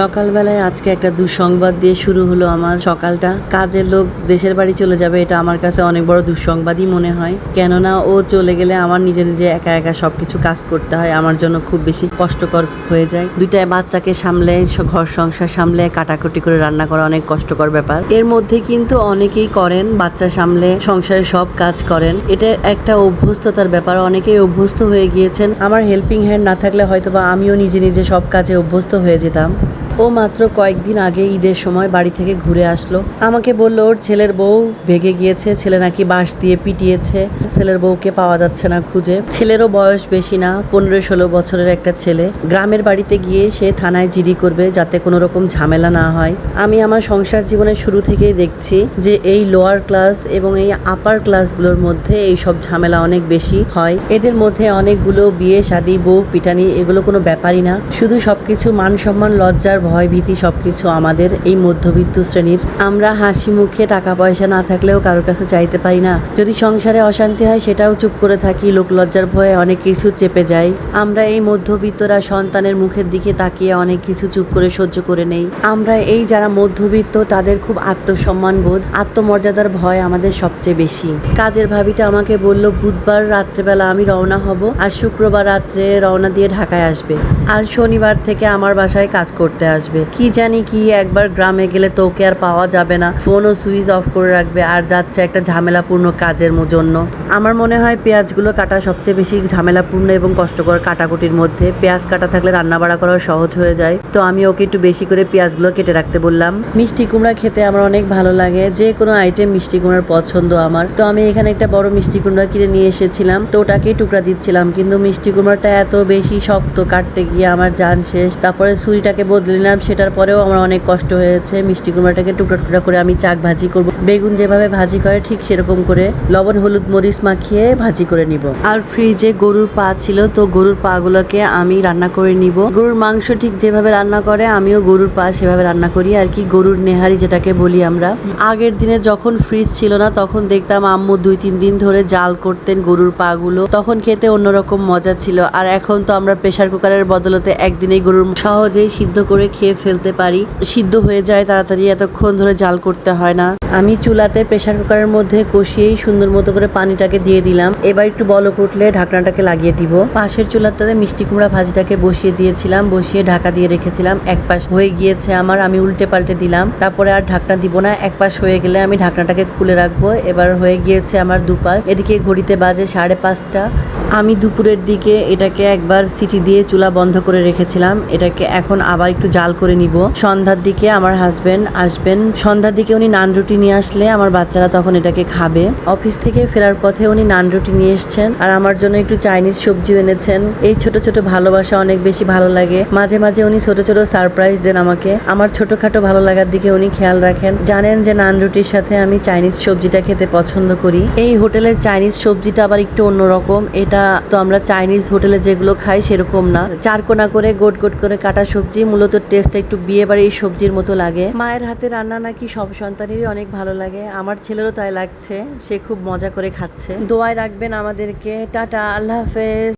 সকালবেলায় আজকে একটা দুঃসংবাদ দিয়ে শুরু হলো আমার সকালটা। কাজের লোক দেশের বাড়ি চলে যাবে, এটা আমার কাছে অনেক বড় দুঃসংবাদই মনে হয়। কেননা ও চলে গেলে আমার নিজে নিজে একা একা সবকিছু কাজ করতে হয়, আমার জন্য খুব বেশি কষ্টকর হয়ে যায়। দুইটা বাচ্চাকে সামলে ঘর সংসার সামলে, কাটাকুটি করে রান্না করা অনেক কষ্টকর ব্যাপার। এর মধ্যে কিন্তু অনেকেই করেন, বাচ্চা সামলে সংসারে সব কাজ করেন। এটা একটা অভ্যস্ততার ব্যাপার, অনেকেই অভ্যস্ত হয়ে গিয়েছেন। আমার হেল্পিং হ্যান্ড না থাকলে হয়তোবা আমিও নিজে নিজে সব কাজে অভ্যস্ত হয়ে যেতাম। ও মাত্র কয়েকদিন আগে ঈদের সময় বাড়ি থেকে ঘুরে আসলো। আমাকে বলল, ওর ছেলের বউ ভেগে গিয়েছে, ছেলে নাকি বাঁশ দিয়ে পিটিয়েছে, ছেলের বউকে পাওয়া যাচ্ছে না খুঁজে। ছেলেরও বয়স বেশি না, পনেরো ষোলো বছরের একটা ছেলে। গ্রামের বাড়িতে গিয়ে সে থানায় জিডি করবে যাতে কোনো রকম ঝামেলা না হয়। আমি আমার সংসার জীবনের শুরু থেকেই দেখছি যে এই লোয়ার ক্লাস এবং এই আপার ক্লাসগুলোর মধ্যে এই সব ঝামেলা অনেক বেশি হয়। এদের মধ্যে অনেকগুলো বিয়ে, শাদি, বউ, পিটানি এগুলো কোনো ব্যাপারই না। শুধু সবকিছু মান সম্মান, লজ্জার ভয় ভীতি সবকিছু আমাদের এই মধ্যবিত্ত শ্রেণির। আমরা হাসি মুখে টাকা পয়সা না থাকলেও কারোর কাছে চাইতে পারি না। যদি সংসারে অশান্তি হয়, সেটাও চুপ করে থাকি, লোক লজ্জার ভয়ে অনেক কিছু চেপে যাই। আমরা এই মধ্যবিত্তরা সন্তানের মুখের দিকে তাকিয়ে অনেক কিছু চুপ করে সহ্য করে নেই। আমরা এই যারা মধ্যবিত্ত, তাদের খুব আত্মসম্মান বোধ, আত্মমর্যাদার ভয় আমাদের সবচেয়ে বেশি। কাজের ভাবিটা আমাকে বলল, বুধবার রাত্রেবেলা আমি রওনা হব আর শুক্রবার রাত্রে রওনা দিয়ে ঢাকায় আসবে। আর শনিবার থেকে আমার বাসায় কাজ করতে আসবে। কি জানি কি, একবার গ্রামে গেলে তো ওকে আর পাওয়া যাবে না। ফোনও সুইচ অফ করে রাখবে আর যাচ্ছে একটা ঝামেলাপূর্ণ কাজের জন্য। আমার মনে হয় পেঁয়াজগুলো কাটা সবচেয়ে বেশি ঝামেলাপূর্ণ এবং কষ্টকর কাটাকুটির মধ্যে। পেঁয়াজ কাটা থাকলে রান্না বাড়া করা সহজ হয়ে যায়। তো আমি ওকে একটু বেশি করে পেঁয়াজগুলো কেটে রাখতে বললাম। মিষ্টি কুমড়া খেতে আমার অনেক ভালো লাগে। যে কোনো আইটেম মিষ্টি কুমড়ার পছন্দ আমার। তো আমি এখানে একটা বড় মিষ্টি কুমড়া কিনে নিয়ে এসেছিলাম। তো ওটাকেই টুকরা দিচ্ছিলাম। কিন্তু মিষ্টি কুমড়াটা এত বেশি শক্ত কাটতে গিয়ে আমার জান শেষ। তারপরে ছুরিটাকে বদলে নিলাম সেটার পরেও আমার অনেক কষ্ট হয়েছে। মিষ্টি কুমড়াটাকে টুকরা টুকরা করে আমি চাক ভাজি করব। বেগুন যেভাবে ভাজি করে, ঠিক সেরকম করে লবণ, হলুদ, মরিচ মাখিয়ে ভাজি করে নিব। আর ফ্রিজে গরুর পা ছিল, তো গরুর পা গুলোকে আমি রান্না করে নিব। গরুর মাংস ঠিক যেভাবে রান্না করে, আমিও গরুর পা সেভাবে রান্না করি। আর কি গরুর নেহারি যেটাকে বলি আমরা। আগের দিনে যখন ফ্রিজ ছিল না, তখন দেখতাম আম্মু দুই, তিন দিন ধরে জাল করতেন গরুর পা গুলো তখন খেতে অন্যরকম মজা ছিল। আর এখন তো আমরা প্রেসার কুকারের বদলতে একদিনেই গরুর সহজেই সিদ্ধ করে খেয়ে ফেলতে পারি। সিদ্ধ হয়ে যায় তাড়াতাড়ি, এতক্ষণ ধরে জাল করতে হয় না। আমি চুলাতে প্রেসার কুকারের মধ্যে কষিয়েই সুন্দর মতো করে পানিটাকে দিয়ে দিলাম। এবার একটু বলক উঠলে ঢাকনাটাকে লাগিয়ে দিব। পাশের চুলাটাতে মিষ্টি কুমড়া ভাজিটাকে বসিয়ে দিয়েছিলাম, বসিয়ে ঢাকা দিয়ে রেখেছিলাম। এক পাশ হয়ে গিয়েছে আমার, আমি উল্টে পাল্টে দিলাম। তারপরে আর ঢাকনা দিব না, এক পাশ হয়ে গেলে আমি ঢাকনাটাকে খুলে রাখব। এবার হয়ে গিয়েছে আমার দুপাশ। এদিকে ঘড়িতে বাজে সাড়ে পাঁচটা। আমি দুপুরের দিকে এটাকে একবার সিটি দিয়ে চুলা বন্ধ করে রেখেছিলাম। এটাকে এখন আবার একটু জাল করে নিব। সন্ধ্যার দিকে আমার হাজবেন্ড আসবেন। সন্ধ্যার দিকে উনি নান রুটি নিয়ে আসলে আমার বাচ্চারা তখন এটাকে খাবে। অফিস থেকে ফেরার পথে উনি নান রুটি নিয়ে এসেছেন আর আমার জন্য একটু চাইনিজ সবজি এনেছেন। এই ছোট ছোট ভালোবাসা অনেক বেশি ভালো লাগে। মাঝে মাঝে উনি ছোট ছোট সারপ্রাইজ দেন আমাকে। আমার ছোটখাটো ভালো লাগার দিকে উনি খেয়াল রাখেন। জানেন যে নান রুটির সাথে আমি চাইনিজ সবজিটা খেতে পছন্দ করি। এই হোটেলের চাইনিজ সবজিটা আবার একটু অন্যরকম। এটা তো আমরা চাইনিজ হোটেলে যেগুলো খাই সেরকম না। চারকোনা করে, গোট গোট করে কাটা সবজি, মূলত টেস্টটা একটু বিয়ে বাড়ির সবজির মতো লাগে। মায়ের হাতে রান্না নাকি সব সন্তানেরই অনেক ভালো লাগে। আমার ছেলেরও তাই লাগছে, সে খুব মজা করে খাচ্ছে। দোয়ায় রাখবেন আমাদেরকে। টাটা, আল্লাহ হাফেজ।